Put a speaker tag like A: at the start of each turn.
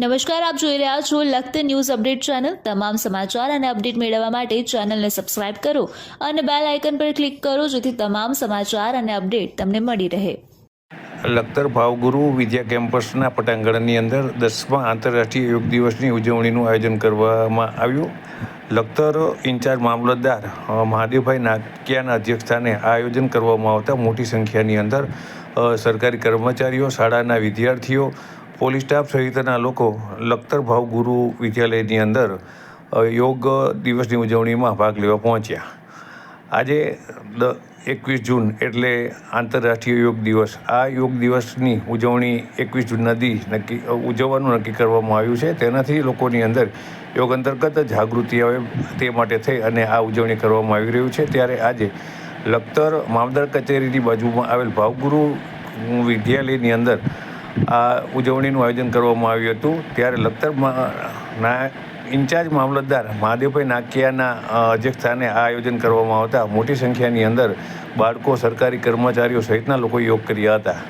A: નમસ્કાર, આપ જોઈ રહ્યા છો લખત ન્યૂઝ અપડેટ ચેનલ. તમામ સમાચાર અને અપડેટ મેળવવા માટે ચેનલને સબસ્ક્રાઇબ કરો અને બેલ આઇકન પર ક્લિક કરો જેથી તમામ સમાચાર અને અપડેટ તમને મળી રહે.
B: લખતર ભાવગુરુ વિદ્યા કેમ્પસના પટાંગણની અંદર દસમા આંતરરાષ્ટ્રીય યોગ દિવસની ઉજવણીનું આયોજન કરવામાં આવ્યું. લખતર ઇન્ચાર્જ મામલતદાર મહાદેવભાઈ નાકિયાના અધ્યક્ષસ્થાને આયોજન કરવામાં આવતા મોટી સંખ્યાની અંદર સરકારી કર્મચારીઓ, શાળાના વિદ્યાર્થીઓ પોલીસ સ્ટાફ સહિતના લોકો લખતર ભાવગુરુ વિદ્યાલયની અંદર યોગ દિવસની ઉજવણીમાં ભાગ લેવા પહોંચ્યા. આજે દ, એકવીસ જૂન એટલે આંતરરાષ્ટ્રીય યોગ દિવસ. આ યોગ દિવસની ઉજવણી એકવીસ જૂનના દી નક્કી ઉજવવાનું નક્કી કરવામાં આવ્યું છે. તેનાથી લોકોની અંદર યોગ અંતર્ગત જાગૃતિ આવે તે માટે થઈ અને આ ઉજવણી કરવામાં આવી રહ્યું છે. ત્યારે આજે લખતર મામદાર કચેરીની બાજુમાં આવેલ ભાવગુરુ વિદ્યાલયની અંદર આ ઉજવણીનું આયોજન કરવામાં આવ્યું હતું. ત્યારે લખતરમાં ઇન્ચાર્જ મામલતદાર મહાદેવભાઈ નાકિયાના અધ્યક્ષસ્થાને આ આયોજન કરવામાં આવતા. મોટી સંખ્યાની અંદર બાળકો, સરકારી કર્મચારીઓ સહિતના લોકો યોગ કર્યા હતા.